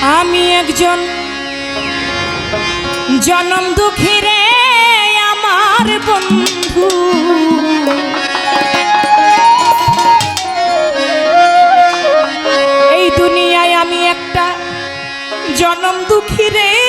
আমি একজন জনম দুঃখী রে আমার বন্ধু। এই দুনিয়ায় আমি একটা জনম দুঃখী রে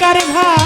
কার ঘা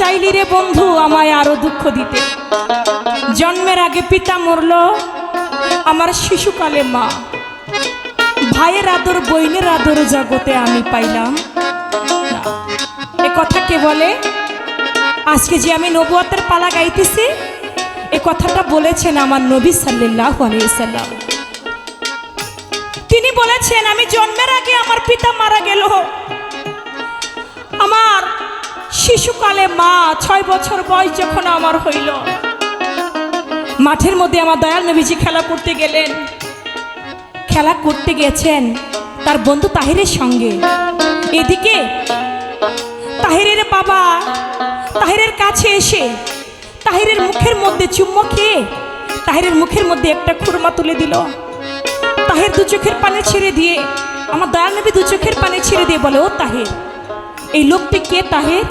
চাইলি রে বন্ধু আমায় আরও দুঃখ দিতে। জন্মের আগে পিতা মরল, আমার শিশুকালে মা। ভাইয়ের আদর, বইনের আদর জগতে আমি পাইলাম। এ কথা কে বলে? আজকে যে আমি নবুয়াতের পালা গাইতেছি, এ কথাটা বলেছেন আমার নবী সাল্লাহ আলাইসাল্লাম তিনি বলেছেন, আমি জন্মের আগে আমার পিতা মারা গেল। আমার শিশুকালে মা, ছয় বছর বয়স যখন আমার হইল, মাঠের মধ্যে আমার দয়াল নবীজি খেলা করতে গেলেন। খেলা করতে গেছেন তার বন্ধু তাহিরের সঙ্গে। এদিকে তাহিরের বাবা তাহিরের কাছে এসে তাহিরের মুখের মধ্যে চুম্বক খেয়ে তাহিরের মুখের মধ্যে একটা খুরমা তুলে দিল। তাহের দু চোখের পানে ছেড়ে দিয়ে, আমার দয়াল নবী দু চোখের পানে ছেড়ে দিয়ে বলে, ও তাহের, এই লোকটি কে তাহের?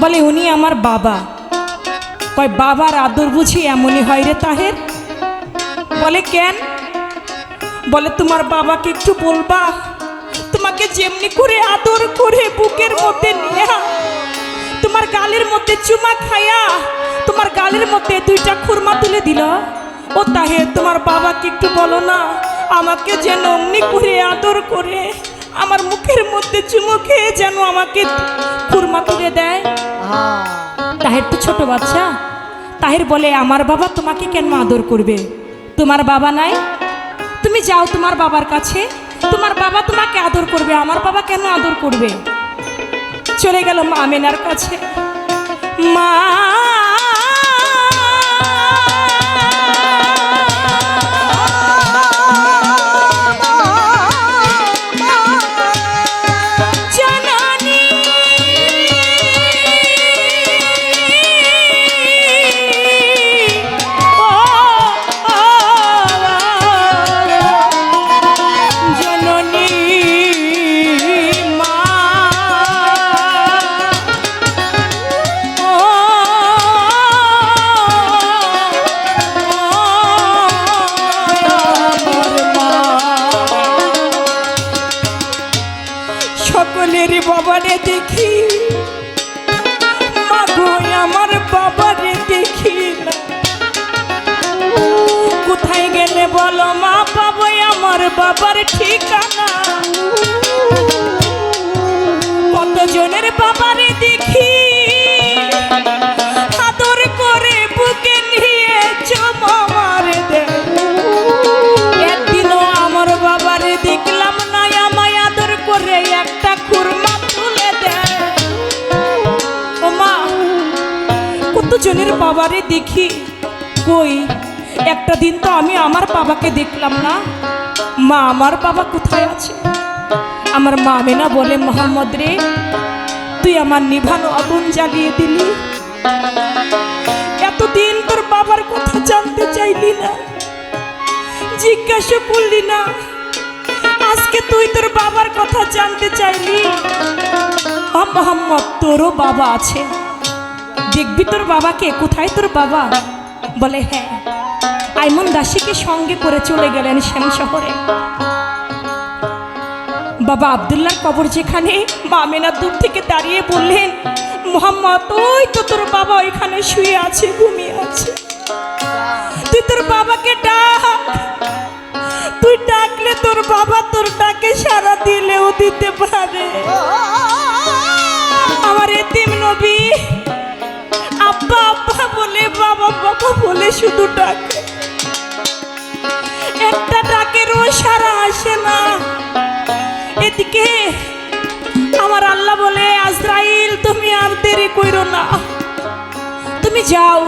বলে, উনি আমার বাবা। কয়, বাবার আদর বুঝি এমনই হয় রে তাহের? বলে, কেন? বলে, তোমার বাবাকে একটু বলবা? তোমাকে যেমনি করে আদর করে বুকের মধ্যে নিয়ে তোমার গালের মধ্যে চুমা খায়া তোমার গালের মধ্যে দুইটা খুরমা তুলে দিল। ও তাহে তোমার বাবাকে একটু বলো না, আমাকে যেন অমনি করে আদর করে। আমার মুখের মধ্যে চুমো খেয়ে যেন আমাকে খুরমা তুলে দেয়। তাহের তো ছোট বাচ্চা। তাহের বলে, আমার বাবা তোমাকে কেন আদর করবে? তোমার বাবা নাই? তুমি যাও তোমার বাবার কাছে। তোমার বাবা তোমাকে আদর করবে। আমার বাবা কেন আদর করবে? চলে গেল মা কাছে। মা সকলেরই বাবারে দেখি। মাগো আমার বাবারে দেখি না। কোথায় গেলে বলো মা পাবো আমার বাবার ঠিকানা? কতজনের বাবারে দেখি? কতজনের বাবারে দেখি। কই? একটা দিন তো আমি আমার বাবাকে দেখলাম না। মা, আমার বাবা কোথায় আছে? আমার মা মেনা বলে, মোহাম্মদ রে, তুই আমার নিভানো আগুন জ্বালিয়ে দিলি। এতদিন তোর বাবার কথা জানতে চাইলি না। জিজ্ঞাসা করলি না। আজকে তুই তোর বাবার কথা জানতে চাইলি। মোহাম্মদ, তোরও বাবা আছে। দেখবি তোর বাবাকে? কোথায় তোর বাবা? বলে হ্যাঁ। আইমন দাসীকে সঙ্গে করে চলে গেলেন শ্যাম শহরে। বাবা আবদুল্লার কবর যেখানে, মা মেনা দূর থেকে দাঁড়িয়ে বললেন, মোহাম্মদ, ওই তো তোর বাবা ওইখানে শুয়ে আছে, ঘুমিয়ে আছে। তুই তোর বাবাকে ডাক। তুই ডাকলে তোর বাবা তোর ডাকে সারা দিলেও দিতে পারে। আমার এতিম নবী শুধু ডাকে। একটা ডাকেরও সারা আসে না। এদিকে আমার আল্লাহ বলে, আজরাইল, তুমি আর দেরি কইরো না। তুমি যাও।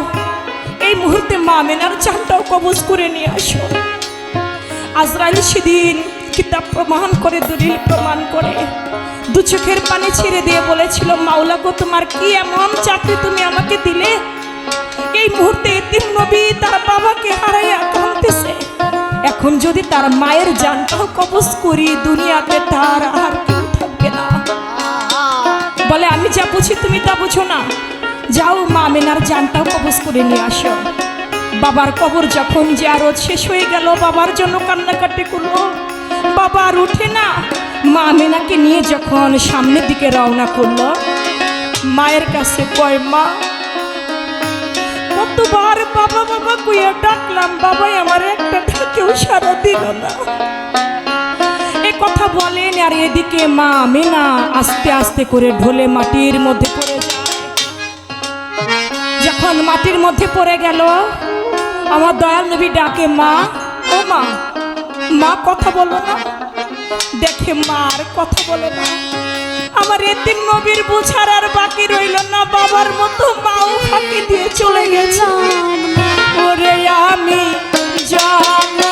এই মুহূর্তে মা মেনার চানটাও কবজ করে নিয়ে আসো। আজরাইল সেদিন কিতাব প্রমাণ করে, দলিল প্রমাণ করে, দু চোখের পানি ছেড়ে দিয়ে বলেছিল, মাওলা গো, তোমার কি এমন চাকরি তুমি আমাকে দিলে? এই মুহূর্তে এতিম নবী তার বাবাকে হারাইয়া কাঁদতেছে। এখন যদি তার মায়ের জানটাও কবজ করি, দুনিয়াতে তার আর কেউ থাকবে না। বলে, আমি যা বুঝি তুমি তা বুঝো না। যাও মা মেনার জানটাও কবজ করে নিয়ে আসো। বাবার কবর যখন যে আরও শেষ হয়ে গেল, বাবার জন্য কান্নাকাটি করল। বাবা আর উঠে না। মা আমিনাকে নিয়ে যখন সামনের দিকে রওনা করল, মায়ের কাছে কয়, মা কতবার বাবা বাবা কুইয়া ডাকলাম, বাবাই, আমার একটা ডাকেও সারা দিল না। এ কথা বলেন আর এদিকে মা আমিনা আস্তে আস্তে করে ঢোলে মাটির মধ্যে পড়ে যখন মাটির মধ্যে পড়ে গেল, আমার দয়াল নবী ডাকে, মা, ও মা মা কথা বলো না। দেখে মা আর কথা বলে না। আমার এতিম নবীর বুঝার আর বাকি রইল না, বাবার মতো মাও ফাঁকি দিয়ে চলে গেছে আমি জন্মে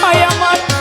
হয় আমার।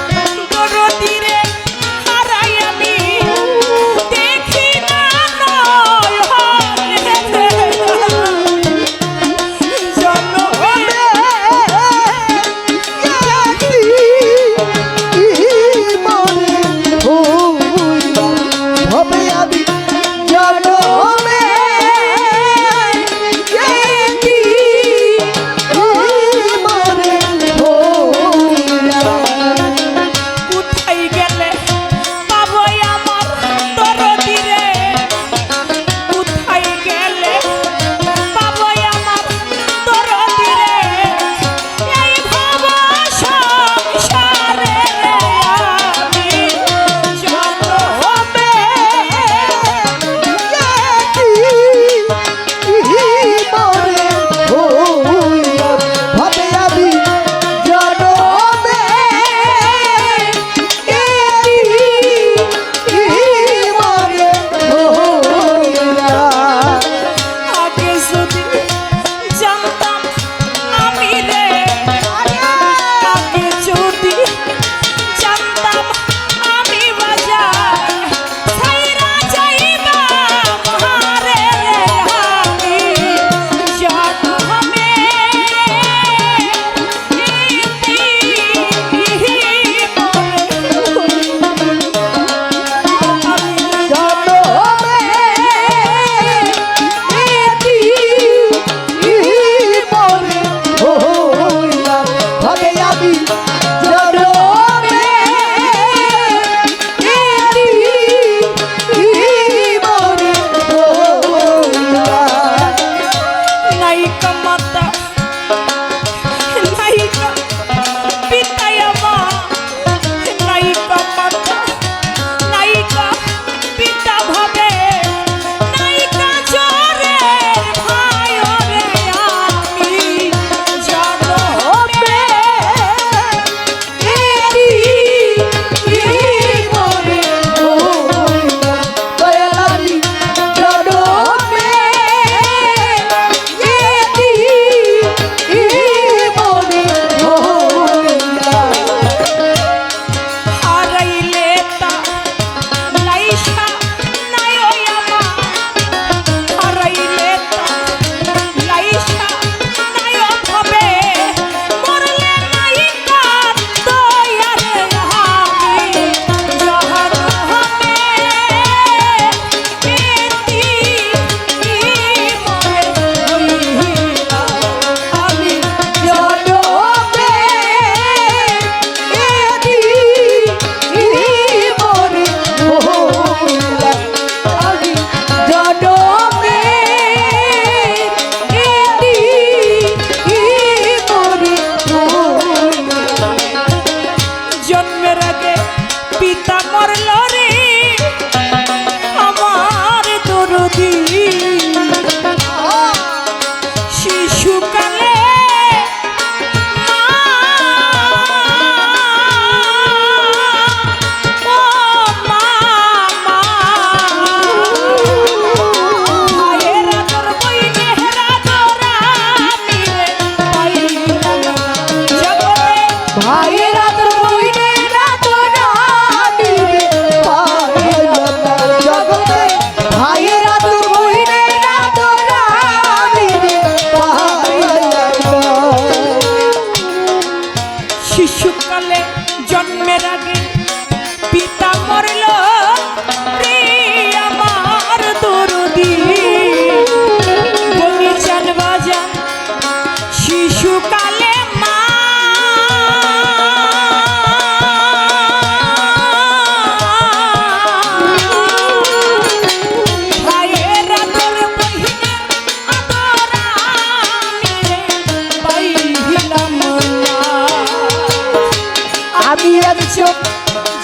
আমি একজন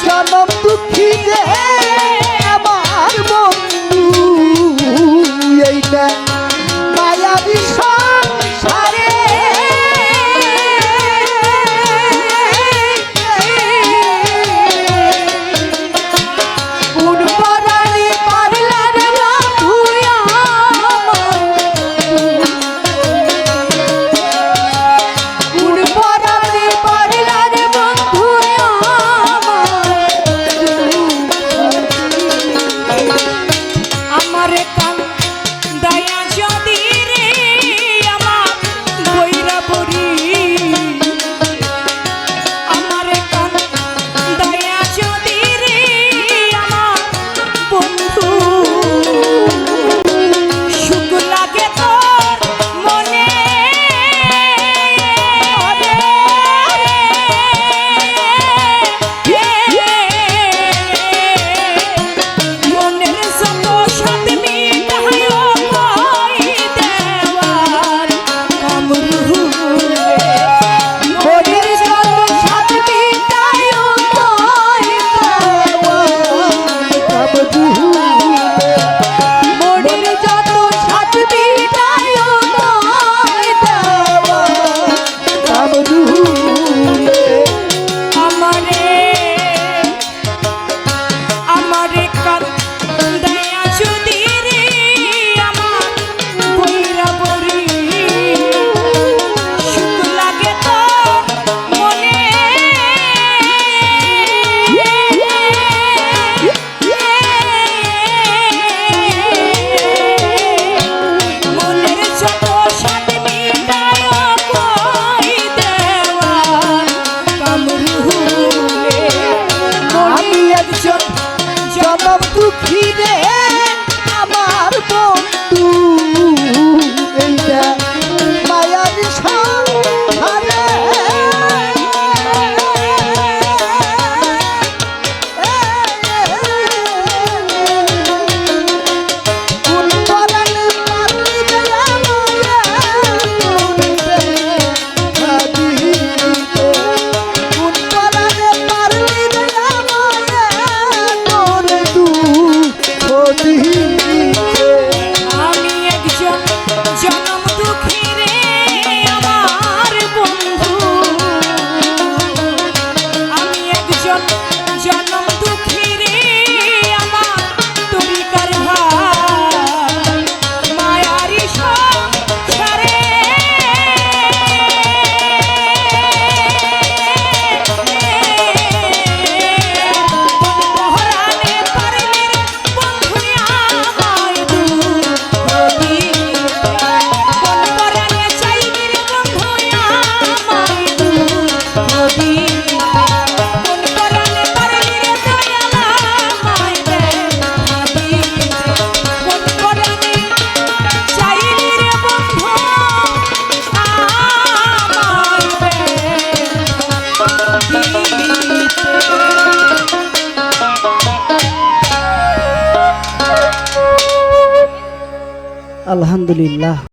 জনম দুঃখী রে